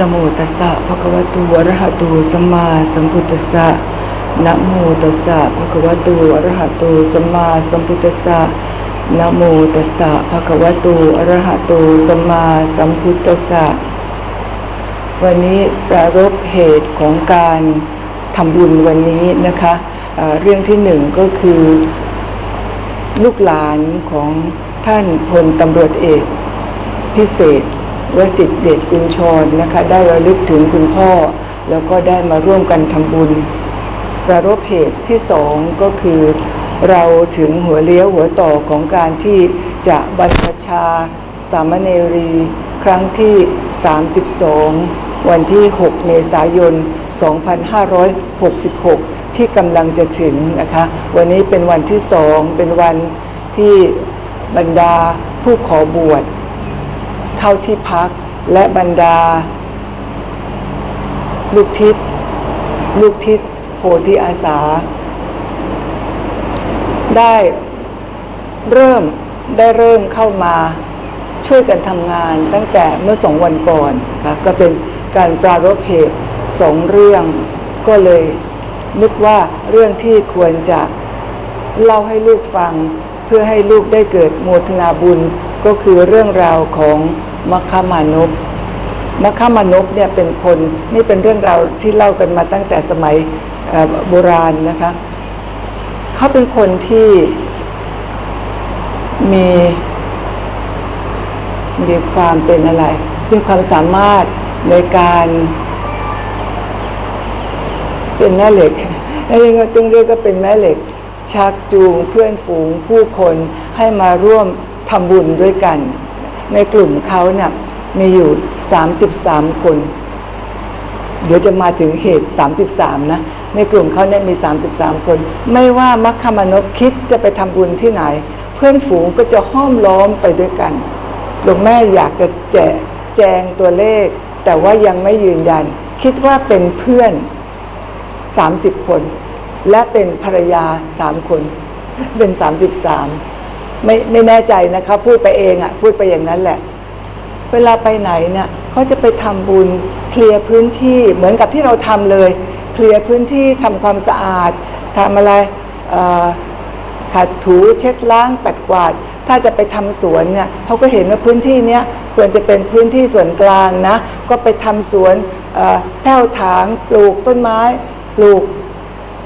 นโมตัสสะภะคะวะโตอะระหะโตสัมมาสัมพุทธัสสะนะโมตัสสะภะคะวะโตอะระหะโตสัมมาสัมพุทธัสสะนะโมตัสสะภะคะวะโตอะระหะโตสัมมาสัมพุทธัสสะวันนี้ประรบเหตุของการทำบุญวันนี้นะคะเรื่องที่หนึ่งก็คือ ลูกหลานของท่านพลตำรวจเอกพิเศษ วสิทธิเดชกุญชรนะคะ ได้ระลึกถึงคุณพ่อ แล้วก็ได้มาร่วมกันทำบุญ ประรบเหตุที่สองก็คือ เราถึงหัวเลี้ยวหัวต่อของการที่จะบรรพชา สามเณรี ครั้งที่ 32 วันที่ 6 เมษายน 2566 ที่กำลังจะถึงนะคะ วันนี้เป็นวันที่สองเป็นวันที่บรรดาผู้ขอบวช เข้าที่พักและบรรดา ลูกทิศลูกทิศโพธิอาสา ได้เริ่มได้เริ่มเข้ามาช่วยกันทำงานตั้งแต่เมื่อสองวันก่อนนะคะก็เป็นการปรารภเหตุสองเรื่อง ก็เลยนึกว่าเรื่องที่ควรจะเล่าให้ลูกฟัง เพื่อให้ลูกได้เกิดโมทนาบุญก็คือเรื่องราวของ มัคคามานพมัคคามานพเนี่ยเป็นคนนี่เป็นเรื่องราวที่เล่ากันมาตั้งแต่สมัยโบราณนะคะเขาเป็นคนที่มีมีความเป็นอะไรมีความสามารถในการเป็นแม่เหล็กแล้วยังตึงเรียกก็เป็นแม่เหล็ก ชักจูงเพื่อนฝูงผู้คนให้มาร่วมทำบุญด้วยกัน ในกลุ่มเขาเนี่ยมีอยู่ 33 คน เดี๋ยวจะมาถึงเหตุ 33 นะ ในกลุ่มเขาเนี่ยมี 33 คน ไม่ว่ามัคคามนพคิดจะไปทำบุญที่ไหน เพื่อนฝูงก็จะห้อมล้อมไปด้วยกันหลวงแม่อยากจะแจแจงตัวเลข แต่ว่ายังไม่ยืนยัน คิดว่าเป็นเพื่อน 30 คน และเป็นภรรยา 3 คน เป็น 33 ไม่ไม่แน่ใจนะคะพูดไปเองอะ่ะ พูดไปอย่างนั้นแหละ เวลาไปไหนเนี่ยเขาจะไปทำบุญเคลียร์พื้นที่เหมือนกับที่เราทำเลย เคลียร์พื้นที่ทำความสะอาดทำอะไรขัดถูเช็ดล้างปัดกวาด ถ้าจะไปทำสวนเนี่ยเขาก็เห็นว่าพื้นที่เนี้ยควรจะเป็นพื้นที่ส่วนกลางนะ ก็ไปทำสวนเอ่อแผ้วถางปลูกต้นไม้ ปลูก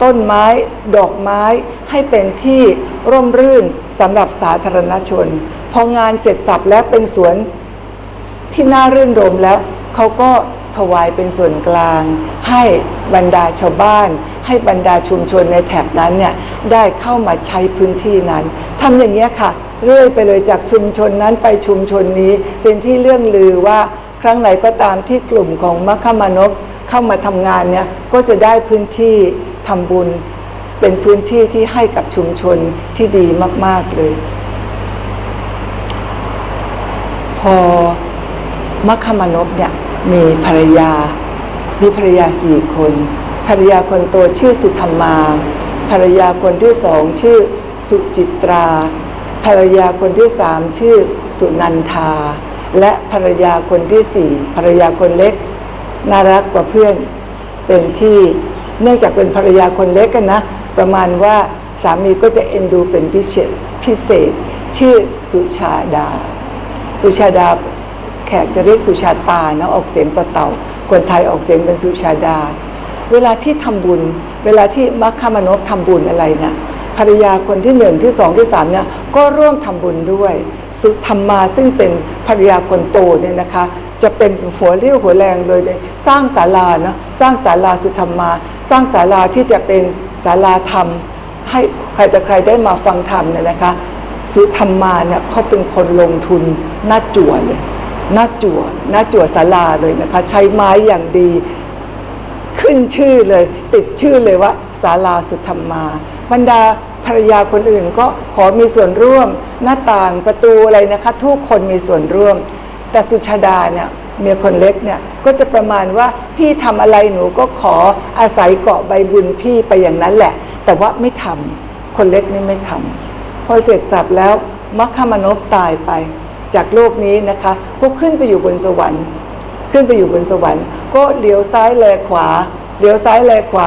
ต้นไม้ดอกไม้ให้เป็นที่ร่มรื่นสำหรับสาธารณชน พองานเสร็จสับแล้วเป็นสวนที่น่ารื่นรมแล้วเขาก็ถวายเป็นส่วนกลาง ให้บรรดาชาวบ้าน ให้บรรดาชุมชนในแถบนั้นเนี่ยได้เข้ามาใช้พื้นที่นั้นทำอย่างนี้ค่ะเรื่อยไปเลยจากชุมชนนั้นไปชุมชนนี้เป็นที่เรื่องลือว่าครั้งไหนก็ตามที่กลุ่มของมัคคมานพเข้ามาทำงานเนี่ยก็จะได้พื้นที่ ทำบุญ เป็นพื้นที่ที่ให้กับชุมชนที่ดีมาก ๆ เลย พอมัคคมานพเนี่ยมีภรรยา มีภรรยาสี่คน ภรรยาคนโตชื่อสุธรรมา ภรรยาคนที่สองชื่อสุจิตรา ภรรยาคนที่สามชื่อสุนันทา และภรรยาคนที่สี่ภรรยาคนเล็กน่ารักกว่าเพื่อนเป็นที่ เนื่องจากเป็นภรรยาคนเล็กกันนะ ประมาณว่าสามีก็จะเอ็นดูเป็นพิเศษพิเศษ ชื่อสุชาดา สุชาดาแขกจะเรียกสุชาตานะออกเสียงต่อเต่า คนไทยออกเสียงเป็นสุชาดา เวลาที่ทำบุญ เวลาที่มัคคามนพทำบุญอะไรนะ ภรรยาคนที่หนึ่งที่สองที่สามเนี่ยก็ร่วมทำบุญด้วยสุธรรมาซึ่งเป็นภรรยาคนโตเนี่ยนะคะ จะเป็นหัวเรี่ยวหัวแรงเลยเลยสร้างศาลาเนาะสร้างศาลาสุธรรมา สร้างศาลาที่จะเป็นศาลาธรรม ให้ใครแต่ใครได้มาฟังธรรมเนี่ยนะคะสุธรรมาเนี่ยเขาเป็นคนลงทุนหน้าจั่วเลยหน้าจั่วหน้าจั่วศาลาเลยนะคะ ใช้ไม้อย่างดีขึ้นชื่อเลย ติดชื่อเลยว่าศาลาสุธรรมา บรรดา ภรรยาคนอื่นก็ขอมีส่วนร่วม หน้าต่างประตูอะไรนะคะทุกคนมีส่วนร่วม แต่สุชาดาเนี่ยเมียคนเล็กเนี่ยก็จะประมาณว่าพี่ทำอะไรหนูก็ขออาศัยเกาะใบบุญพี่ไปอย่างนั้นแหละ แต่ว่าไม่ทำคนเล็กนี่ไม่ทำพอเสร็จสับแล้วมัคคามนพตายไป จากโลกนี้นะคะก็ขึ้นไปอยู่บนสวรรค์ ขึ้นไปอยู่บนสวรรค์ ก็เลี้ยวซ้ายแลขวาเลี้ยวซ้ายแลขวา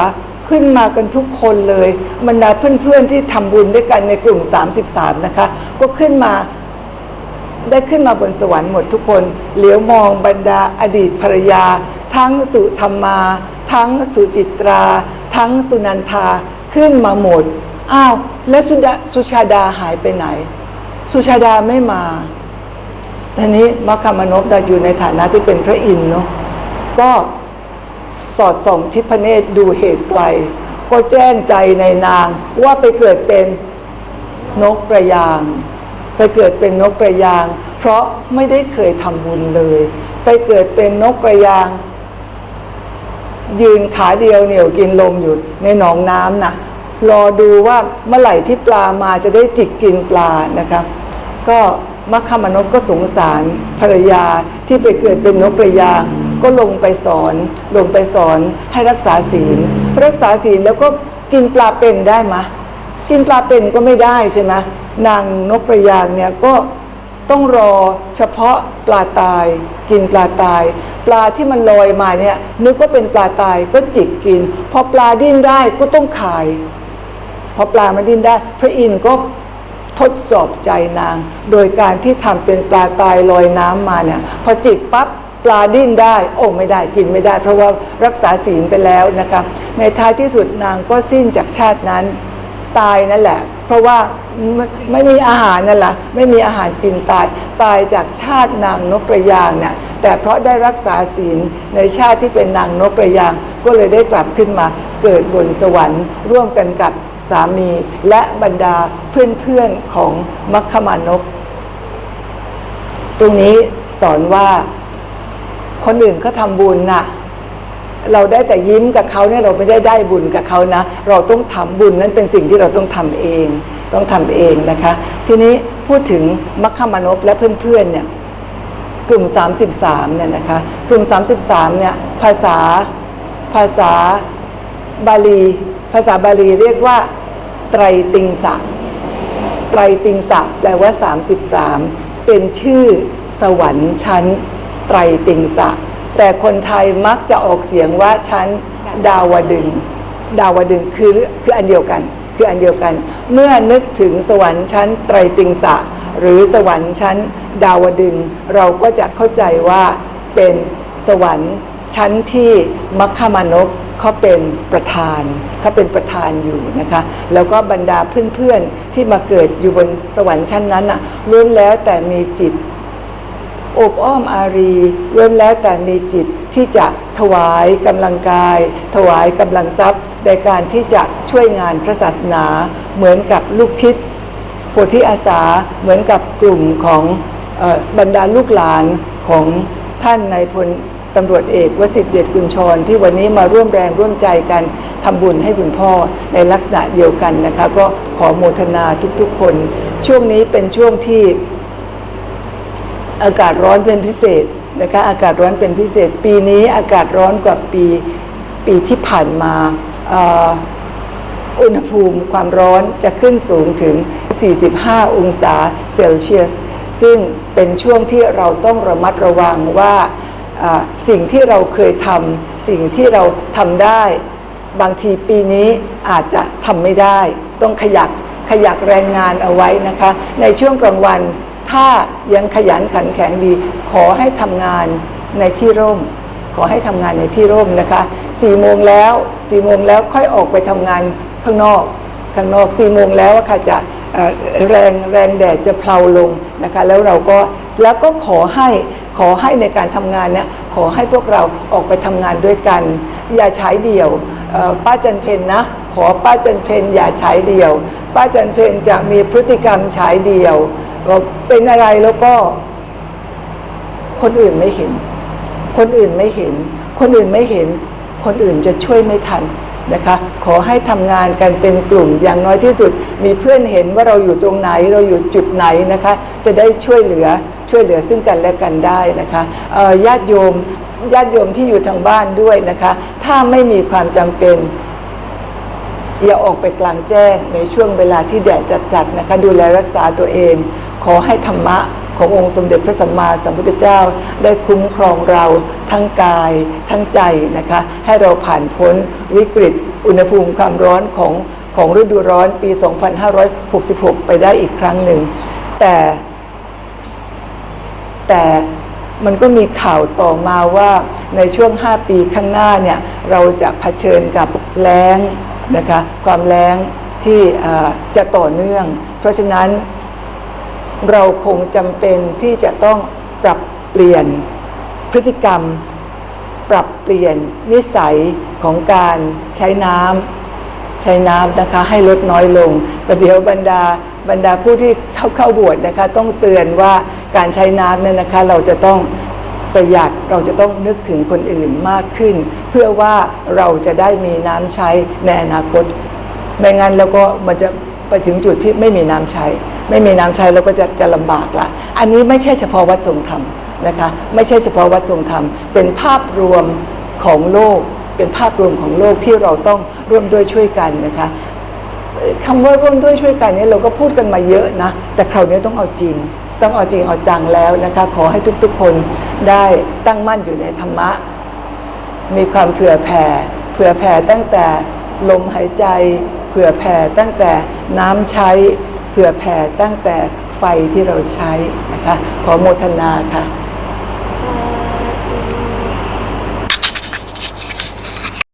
ขึ้นมากันทุกคนเลยบรรดาเพื่อนๆที่ทำบุญด้วยกันในกลุ่ม 33 นะคะ ก็ขึ้นมาได้ขึ้นมาบนสวรรค์หมดทุกคน เหลียวมองบรรดาอดีตภรรยา ทั้งสุธรรมา ทั้งสุจิตรา ทั้งสุนันทาขึ้นมาหมด อ้าว และสุดาสุชาดาหายไปไหน สุชาดาไม่มาทีนี้มัคคามนพได้อยู่ในฐานะที่เป็นพระอินทร์เนาะก็ สอดส่องทิพเนตรดูเหตุไกล ก็แจ้งใจในนางว่าไปเกิดเป็นนกกระยาง ไปเกิดเป็นนกกระยาง เพราะไม่ได้เคยทำบุญเลย ไปเกิดเป็นนกกระยาง ยืนขาเดียวเหนียวกินลมอยู่ในหนองน้ำนะรอดูว่าเมื่อไหร่ที่ปลามาจะได้จิกกินปลานะครับก็มัคคามนพก็สงสารภรรยาที่ไปเกิดเป็นนกกระยาง ก็ลงไปสอนลงไปสอนให้รักษาศีล รักษาศีลแล้วก็กินปลาเป็นได้ไหมกินปลาเป็นก็ไม่ได้ใช่ไหมนางนกกระยางเนี่ยก็ต้องรอเฉพาะปลาตาย กินปลาตาย ปลาที่มันลอยมาเนี่ยนึกว่าเป็นปลาตายก็จิกกิน พอปลาดิ้นได้ก็ต้องขาย พอปลามันดิ้นได้ พระอินทร์ก็ทดสอบใจนาง โดยการที่ทำเป็นปลาตายลอยน้ำมาเนี่ยพอจิกปั๊บ ปลาดิ้นได้โอ้ไม่ได้กินไม่ได้ เพราะว่ารักษาศีลไปแล้วนะคะในท้ายที่สุดนางก็สิ้นจากชาตินั้นตายนั่นแหละ เพราะว่าไม่ไม่มีอาหารนั่นแหละไม่มีอาหารกินตายตายจากชาตินางนกกระยางเนี่ยแต่เพราะได้รักษาศีลในชาติที่เป็นนางนกกระยาง ก็เลยได้กลับขึ้นมาเกิดบนสวรรค์ ร่วมกันกับสามีและบรรดาเพื่อนๆของมัคคมานพตรงนี้สอนว่า คนอื่นเขาทำบุญน่ะ เราได้แต่ยิ้มกับเขาเนี่ยเราไม่ได้ได้บุญกับเขานะ เราต้องทำบุญนั้นเป็นสิ่งที่เราต้องทำเอง ต้องทำเองนะคะ ทีนี้พูดถึงมัคคมานพและเพื่อนๆเนี่ยกลุ่ม 33เนี่ยนะคะกลุ่ม 33เนี่ยภาษาภาษาบาลี ภาษาบาลีเรียกว่า ไตรติงสะไตรติงสะแปลว่า 33 เป็นชื่อสวรรค์ชั้น ไตรติงสะ แต่คนไทยมักจะออกเสียงว่าชั้นดาวดึงส์ดาวดึงส์คือคืออันเดียวกัน คืออันเดียวกัน เมื่อนึกถึงสวรรค์ชั้นไตรติงสะ หรือสวรรค์ชั้นดาวดึงส์เราก็จะเข้าใจว่าเป็นสวรรค์ชั้นที่มัคคามานพเขาเป็นประธานเขาเป็นประธานอยู่นะคะ แล้วก็บรรดาเพื่อนๆที่มาเกิดอยู่บนสวรรค์ชั้นนั้นน่ะล้วนแล้วแต่มีจิต อบอ้อมอารีเล้นแล้วแต่มีจิตที่จะถวายกำลังกาย ถวายกำลังทรัพย์ ในการที่จะช่วยงานพระศาสนาเหมือนกับลูกทิศโพธิอาสาเหมือนกับกลุ่มของออบรรดาลูกหลานของท่านนายพลตำรวจเอกวสิทธิเดชกุลชร ที่วันนี้มาร่วมแรงร่วมใจกันทำบุญให้คุณพ่อในลักษณะเดียวกันนะคะก็ขอโมทนาทุกๆคน ช่วงนี้เป็นช่วงที่ อากาศร้อนเป็นพิเศษนะคะอากาศร้อนเป็นพิเศษ ปีนี้อากาศร้อนกว่าปีปีที่ผ่านมาอุณหภูมิความร้อนจะขึ้นสูงถึง 45 องศาเซลเซียส ซึ่งเป็นช่วงที่เราต้องระมัดระวังว่าสิ่งที่เราเคยทำสิ่งที่เราทำได้ บางทีปีนี้อาจจะทำไม่ได้ ต้องขยักขยักแรงงานเอาไว้นะคะ ในช่วงกลางวันถ้า ยังขยันขันแข็งดี ขอให้ทำงานในที่ร่ม ขอให้ทำงานในที่ร่มนะคะสี่โมงแล้วสี่โมงแล้วค่อยออกไปทำงานข้างนอกข้างนอกสี่โมงแล้วค่ะจะแรงแรงแดดจะเพลาลงนะคะแล้วเราก็แล้วก็ขอให้ขอให้ในการทำงานเนี่ยขอให้พวกเราออกไปทำงานด้วยกัน อย่าใช้เดี่ยวป้าจันเพนนะขอป้าจันเพนอย่าใช้เดี่ยว ป้าจันเพนจะมีพฤติกรรมใช้เดี่ยว ว่าเป็นอะไรแล้วก็ คนอื่นไม่เห็น คนอื่นไม่เห็น คนอื่นไม่เห็น คนอื่นจะช่วยไม่ทันนะคะ ขอให้ทำงานกันเป็นกลุ่มอย่างน้อยที่สุด มีเพื่อนเห็นว่าเราอยู่ตรงไหนเราอยู่จุดไหนนะคะ จะได้ช่วยเหลือช่วยเหลือซึ่งกันและกันได้นะคะญาติโยมญาติโยมที่อยู่ทางบ้านด้วยนะคะ ถ้าไม่มีความจำเป็นอย่าออกไปกลางแจ้งในช่วงเวลาที่แดดจัดๆนะคะ ดูแลรักษาตัวเอง ขอให้ธรรมะขององค์สมเด็จพระสัมมาสัมพุทธเจ้า ได้คุ้มครองเราทั้งกายทั้งใจนะคะ ให้เราผ่านพ้นวิกฤต อุณหภูมิความร้อนของของฤดูร้อนปี 2566 ไปได้อีกครั้งหนึ่ง แต่ แต่มันก็มีข่าวต่อมาว่าในช่วง 5 ปีข้างหน้าเนี่ย เราจะเผชิญกับแล้งนะคะ ความแล้งที่จะต่อเนื่อง เพราะฉะนั้น เราคงจำเป็นที่จะต้องปรับเปลี่ยนพฤติกรรม ปรับเปลี่ยนนิสัยของการใช้น้ำใช้น้ำนะคะให้ลดน้อยลงประเดี๋ยวบรรดาบรรดาผู้ที่เข้าเข้าบวชนะคะต้องเตือนว่าการใช้น้ำเนี่ยนะคะเราจะต้องประหยัดเราจะต้องนึกถึงคนอื่นมากขึ้น เพื่อว่าเราจะได้มีน้ำใช้ในอนาคตไม่งั้นแล้วก็มันจะไปถึงจุดที่ไม่มีน้ำใช้ ไม่มีน้ำใช้เราก็จะจะลำบากละอันนี้ไม่ใช่เฉพาะวัดทรงธรรมนะคะไม่ใช่เฉพาะวัดทรงธรรม เป็นภาพรวมของโลก เป็นภาพรวมของโลกที่เราต้องร่วมด้วยช่วยกันนะคะคำว่าร่วมด้วยช่วยกันนี่เราก็พูดกันมาเยอะนะ แต่คราวนี้ต้องเอาจริง ต้องเอาจริงเอาจังแล้วนะคะขอให้ทุกๆคนได้ตั้งมั่นอยู่ในธรรมะ มีความเผื่อแผ่เผื่อแผ่ตั้งแต่ลมหายใจ เผื่อแผ่ตั้งแต่น้ำใช้ เผื่อแผ่ตั้งแต่ไฟที่เราใช้นะคะขอโมทนาค่ะ